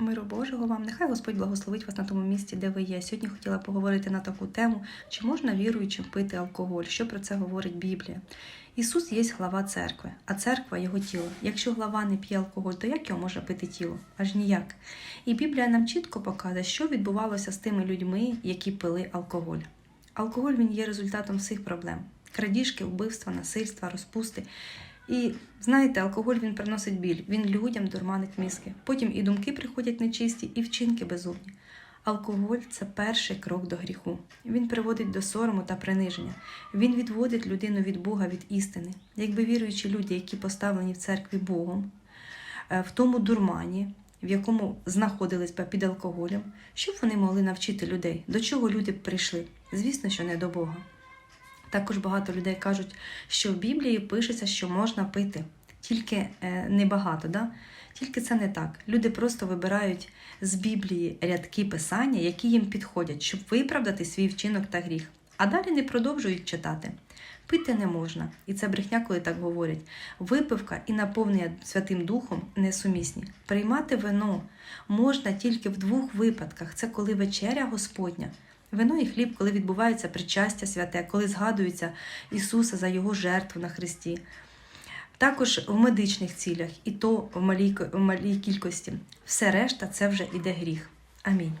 Миру Божого вам, нехай Господь благословить вас на тому місці, де ви є. Сьогодні хотіла поговорити на таку тему, чи можна віруючим пити алкоголь, що про це говорить Біблія. Ісус є глава церкви, а церква його тіло. Якщо глава не п'є алкоголь, то як його може пити тіло? Аж ніяк. І Біблія нам чітко показує, що відбувалося з тими людьми, які пили алкоголь. Алкоголь він є результатом всіх проблем: крадіжки, вбивства, насильства, розпусти. І знаєте, алкоголь він приносить біль, він людям дурманить мізки. Потім і думки приходять нечисті, і вчинки безумні. Алкоголь це перший крок до гріху. Він приводить до сорому та приниження. Він відводить людину від Бога, від істини. Якби віруючі люди, які поставлені в церкві Богом, е, в тому дурмані, в якому знаходились би під алкоголем, що б вони могли навчити людей? До чого люди прийшли? Звісно, що не до Бога. Також багато людей кажуть, що в Біблії пишеться, що можна пити, тільки е, небагато. Да? Тільки це не так. Люди просто вибирають з Біблії рядки писання, які їм підходять, щоб виправдати свій вчинок та гріх. А далі не продовжують читати. Пити не можна, і це брехня, коли так говорять. Випивка і наповнення Святим Духом несумісні. Приймати вино можна тільки в двох випадках: це коли вечеря Господня. Вино і хліб, коли відбувається причастя святе, коли згадується Ісуса за Його жертву на Христі. Також в медичних цілях, і то в малій, в малій кількості. Все решта це вже іде гріх. Амінь.